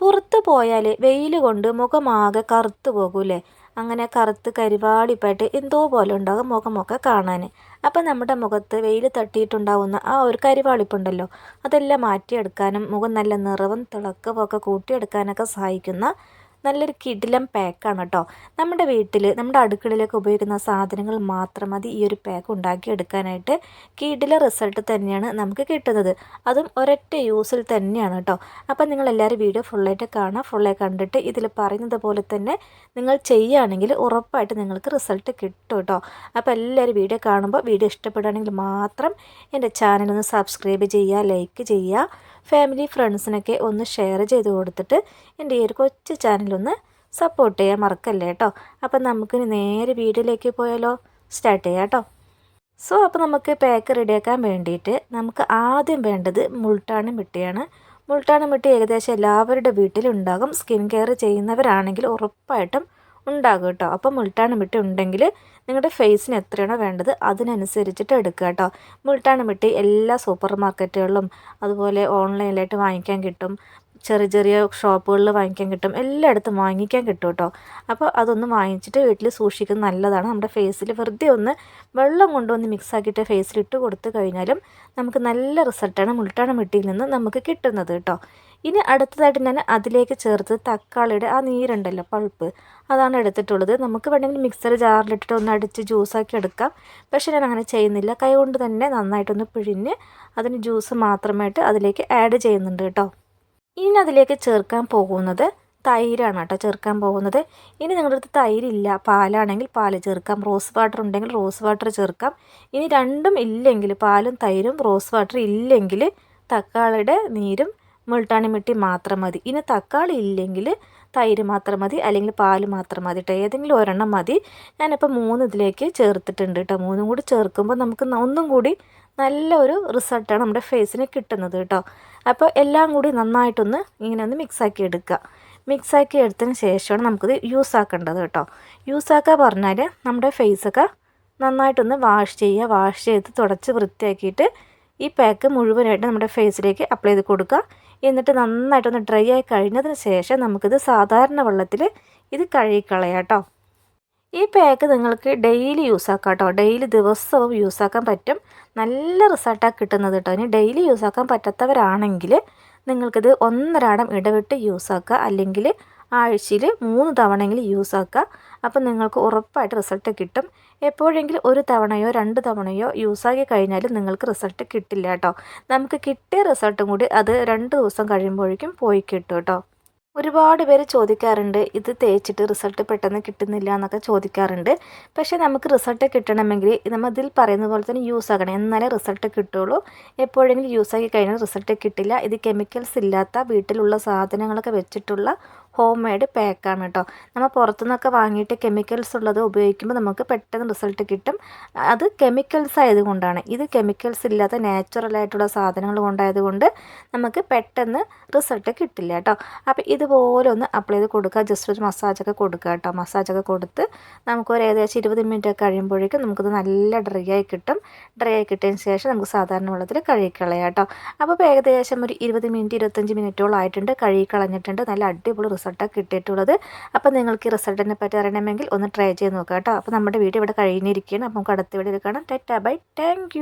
പുറത്ത് പോയാൽ വെയിൽ കൊണ്ട് മുഖമാകെ കറുത്തു പോകൂലേ അങ്ങനെ കറുത്ത് കരിവാളിപ്പായിട്ട് എന്തോ പോലെ ഉണ്ടാകും മുഖമൊക്കെ കാണാൻ അപ്പം നമ്മുടെ മുഖത്ത് വെയിൽ തട്ടിയിട്ടുണ്ടാവുന്ന ആ ഒരു കരിവാളിപ്പുണ്ടല്ലോ അതെല്ലാം മാറ്റിയെടുക്കാനും മുഖം നല്ല നിറവും തിളക്കമൊക്കെ കൂട്ടിയെടുക്കാനൊക്കെ സഹായിക്കുന്ന നല്ലൊരു കിടിലം പാക്കാണ് കേട്ടോ നമ്മുടെ വീട്ടിൽ നമ്മുടെ അടുക്കളയിലൊക്കെ ഉപയോഗിക്കുന്ന സാധനങ്ങൾ മാത്രം മതി ഈ ഒരു പാക്ക് ഉണ്ടാക്കി എടുക്കാനായിട്ട് കിടില റിസൾട്ട് തന്നെയാണ് നമുക്ക് കിട്ടുന്നത്. അതും ഒരൊറ്റ യൂസിൽ തന്നെയാണ് കേട്ടോ അപ്പം നിങ്ങൾ എല്ലാവരും വീഡിയോ ഫുള്ളായിട്ട് കാണാം ഫുള്ളായി കണ്ടിട്ട് ഇതിൽ പറയുന്നത് പോലെ തന്നെ നിങ്ങൾ ചെയ്യുകയാണെങ്കിൽ ഉറപ്പായിട്ട് നിങ്ങൾക്ക് റിസൾട്ട് കിട്ടും കേട്ടോ അപ്പോൾ എല്ലാവരും വീഡിയോ കാണുമ്പോൾ വീഡിയോ ഇഷ്ടപ്പെടുകയാണെങ്കിൽ മാത്രം എന്റെ ചാനൽ സബ്സ്ക്രൈബ് ചെയ്യുക ലൈക്ക് ചെയ്യുക. ഫാമിലി ഫ്രണ്ട്സിനൊക്കെ ഒന്ന് ഷെയർ ചെയ്ത് കൊടുത്തിട്ട് എന്റെ ഈ ഒരു കൊച്ചു ചാനലൊന്ന് സപ്പോർട്ട് ചെയ്യാൻ മറക്കല്ലേ കേട്ടോ അപ്പം നമുക്കിനി നേരെ വീട്ടിലേക്ക് പോയാലോ? സ്റ്റാർട്ട് ചെയ്യാം കേട്ടോ സോ അപ്പോൾ നമുക്ക് പാക്ക് റെഡിയാക്കാൻ വേണ്ടിയിട്ട് നമുക്ക് ആദ്യം വേണ്ടത് മുൾട്ടാണി മിട്ടിയാണ്. മുൾട്ടാണി മിട്ടി ഏകദേശം എല്ലാവരുടെ വീട്ടിലുണ്ടാകും. സ്കിൻ കെയർ ചെയ്യുന്നവരാണെങ്കിൽ ഉറപ്പായിട്ടും ഉണ്ടാകും കേട്ടോ അപ്പോൾ മുൾട്ടാണി മിട്ടി ഉണ്ടെങ്കിൽ നിങ്ങളുടെ ഫേസിന് എത്രയാണോ വേണ്ടത് അതിനനുസരിച്ചിട്ട് എടുക്കുക കേട്ടോ മുൾട്ടാണി മിട്ടി എല്ലാ സൂപ്പർ മാർക്കറ്റുകളിലും അതുപോലെ ഓൺലൈനിലായിട്ട് വാങ്ങിക്കാൻ കിട്ടും. ചെറിയ ചെറിയ ഷോപ്പുകളിൽ വാങ്ങിക്കാൻ കിട്ടും. എല്ലായിടത്തും വാങ്ങിക്കാൻ കിട്ടും കേട്ടോ. അപ്പോൾ അതൊന്ന് വാങ്ങിച്ചിട്ട് വീട്ടിൽ സൂക്ഷിക്കുന്നത് നല്ലതാണ്. നമ്മുടെ ഫേസിൽ വെറുതെ ഒന്ന് വെള്ളം കൊണ്ടുവന്ന് മിക്സാക്കിയിട്ട് ഫേസിൽ ഇട്ട് കൊടുത്തു കഴിഞ്ഞാലും നമുക്ക് നല്ല റിസൾട്ടാണ് മുൾട്ടാണ് മിട്ടിയിൽ നിന്ന് നമുക്ക് കിട്ടുന്നത് കേട്ടോ. ഇനി അടുത്തതായിട്ട് ഞാൻ അതിലേക്ക് ചേർത്ത് തക്കാളിയുടെ ആ നീരുണ്ടല്ലോ പൾപ്പ്. അതാണ് എടുത്തിട്ടുള്ളത്. നമുക്ക് വേണമെങ്കിൽ മിക്സർ ജാറിലിട്ടിട്ട് ഒന്ന് അടിച്ച് ജ്യൂസാക്കി എടുക്കാം. പക്ഷേ ഞാൻ അങ്ങനെ ചെയ്യുന്നില്ല. കൈ കൊണ്ട് തന്നെ നന്നായിട്ടൊന്ന് പിഴിഞ്ഞ് അതിന് ജ്യൂസ് മാത്രമായിട്ട് അതിലേക്ക് ആഡ് ചെയ്യുന്നുണ്ട് കേട്ടോ. ഇനി അതിലേക്ക് ചേർക്കാൻ പോകുന്നത് തൈരാണ് കേട്ടോ ചേർക്കാൻ പോകുന്നത്. ഇനി നിങ്ങളുടെ അടുത്ത് തൈരില്ല പാലാണെങ്കിൽ പാൽ ചേർക്കാം റോസ് വാട്ടർ ഉണ്ടെങ്കിൽ റോസ് വാട്ടർ ചേർക്കാം. ഇനി രണ്ടും ഇല്ലെങ്കിൽ പാലും തൈരും റോസ് വാട്ടർ ഇല്ലെങ്കിൽ തക്കാളിയുടെ നീരും മുൾട്ടാണി മിട്ടി മാത്രം മതി. ഇനി തക്കാളി ഇല്ലെങ്കിൽ തൈര് മാത്രം മതി അല്ലെങ്കിൽ പാൽ മാത്രം മതി കേട്ടോ ഏതെങ്കിലും ഒരെണ്ണം മതി. ഞാനിപ്പോൾ മൂന്ന് ഇതിലേക്ക് ചേർത്തിട്ടുണ്ട് കേട്ടോ മൂന്നും കൂടി ചേർക്കുമ്പോൾ നമുക്ക് ഒന്നും കൂടി നല്ല ഒരു റിസൾട്ടാണ് നമ്മുടെ ഫേസിന് കിട്ടുന്നത് കേട്ടോ. അപ്പോൾ എല്ലാം കൂടി നന്നായിട്ടൊന്ന് ഇങ്ങനെ ഒന്ന് മിക്സാക്കി എടുക്കുക. മിക്സാക്കി എടുത്തതിന് ശേഷമാണ് നമുക്കിത് യൂസ് ആക്കേണ്ടത് കേട്ടോ. യൂസ് ആക്കുക പറഞ്ഞാൽ നമ്മുടെ ഫേസൊക്കെ നന്നായിട്ടൊന്ന് വാഷ് ചെയ്യുക. വാഷ് ചെയ്ത് തുടച്ച് വൃത്തിയാക്കിയിട്ട് ഈ പാക്ക് മുഴുവനായിട്ട് നമ്മുടെ ഫേസിലേക്ക് അപ്ലൈ ചെയ്ത് കൊടുക്കുക. എന്നിട്ട് നന്നായിട്ടൊന്ന് ഡ്രൈ ആയി കഴിഞ്ഞതിന് ശേഷം നമുക്കിത് സാധാരണ വെള്ളത്തിൽ ഇത് കഴുകിക്കളയാം കേട്ടോ. ഈ പാക്ക് നിങ്ങൾക്ക് ഡെയിലി യൂസ് ആക്കാം കേട്ടോ. ഡെയിലി ദിവസവും യൂസ് ആക്കാൻ പറ്റും. നല്ല റിസൾട്ടാണ് കിട്ടുന്നത് കേട്ടോ ഇനി ഡെയിലി യൂസ് ആക്കാൻ പറ്റാത്തവരാണെങ്കിൽ നിങ്ങൾക്കിത് ഒന്നരാടം ഇടവിട്ട് യൂസ് ആക്കുക. അല്ലെങ്കിൽ ആഴ്ചയിൽ മൂന്ന് തവണയെങ്കിലും യൂസ് ആക്കുക. അപ്പോൾ നിങ്ങൾക്ക് ഉറപ്പായിട്ട് റിസൾട്ട് കിട്ടും. എപ്പോഴെങ്കിലും ഒരു തവണയോ രണ്ട് തവണയോ യൂസ് ആക്കി കഴിഞ്ഞാൽ നിങ്ങൾക്ക് റിസൾട്ട് കിട്ടില്ല കേട്ടോ നമുക്ക് കിട്ടിയ റിസൾട്ടും കൂടി അത് രണ്ട് ദിവസം കഴിയുമ്പോഴേക്കും പോയി കിട്ടും കേട്ടോ ഒരുപാട് പേര് ചോദിക്കാറുണ്ട് ഇത് തേച്ചിട്ട് റിസൾട്ട് പെട്ടെന്ന് കിട്ടുന്നില്ല എന്നൊക്കെ ചോദിക്കാറുണ്ട്. പക്ഷേ നമുക്ക് റിസൾട്ട് കിട്ടണമെങ്കിൽ നമ്മൾ ഇതിൽ പറയുന്ന പോലെ തന്നെ യൂസ് ആകണം. എന്നാലേ റിസൾട്ട് കിട്ടുള്ളൂ. എപ്പോഴെങ്കിലും യൂസ് ആക്കി കഴിഞ്ഞാൽ റിസൾട്ട് കിട്ടില്ല. ഇത് കെമിക്കൽസ് ഇല്ലാത്ത വീട്ടിലുള്ള സാധനങ്ങളൊക്കെ വെച്ചിട്ടുള്ള ഹോം മെയ്ഡ് പാക്കാണ് കേട്ടോ നമ്മൾ പുറത്തുനിന്നൊക്കെ വാങ്ങിയിട്ട് കെമിക്കൽസ് ഉള്ളത് ഉപയോഗിക്കുമ്പോൾ നമുക്ക് പെട്ടെന്ന് റിസൾട്ട് കിട്ടും. അത് കെമിക്കൽസ് ആയതുകൊണ്ടാണ്. ഇത് കെമിക്കൽസ് ഇല്ലാത്ത നാച്ചുറൽ ആയിട്ടുള്ള സാധനങ്ങൾ കൊണ്ടായതുകൊണ്ട് നമുക്ക് പെട്ടെന്ന് റിസൾട്ട് കിട്ടില്ല കേട്ടോ അപ്പോൾ ഇതുപോലെ ഒന്ന് അപ്ലൈ ചെയ്ത് കൊടുക്കുക ജസ്റ്റ് ഒരു മസാജൊക്കെ കൊടുക്കുക കേട്ടോ മസാജൊക്കെ കൊടുത്ത് നമുക്ക് ഒരു ഏകദേശം ഇരുപത് മിനിറ്റ് ഒക്കെ കഴിയുമ്പോഴേക്കും നമുക്കത് നല്ല ഡ്രൈ ആയി കിട്ടും. ഡ്രൈ ആയി കിട്ടിയതിന് ശേഷം നമുക്ക് സാധാരണ വെള്ളത്തിൽ കഴുകിക്കളയാം കേട്ടോ അപ്പോൾ ഏകദേശം ഒരു ഇരുപത് മിനിറ്റ് ഇരുപത്തഞ്ച് മിനിറ്റോളം ആയിട്ടുണ്ട്. കഴുകി കളഞ്ഞിട്ടുണ്ട്. നല്ല അടിപൊളി റിസൾട്ടാണ് കിട്ടിയിട്ടുള്ളത്. അപ്പോൾ നിങ്ങൾക്ക് ഈ റിസൾട്ടിനെ പറ്റി അറിയണമെങ്കിൽ ഒന്ന് ട്രൈ ചെയ്ത് നോക്കാം കേട്ടോ. അപ്പോൾ നമ്മുടെ വീഡിയോ ഇവിടെ കഴിഞ്ഞിരിക്കുകയാണ്. അപ്പോൾ നമുക്ക് അടുത്ത വീഡിയോയിൽ കാണാം. ടെറ്റ ബൈ. താങ്ക്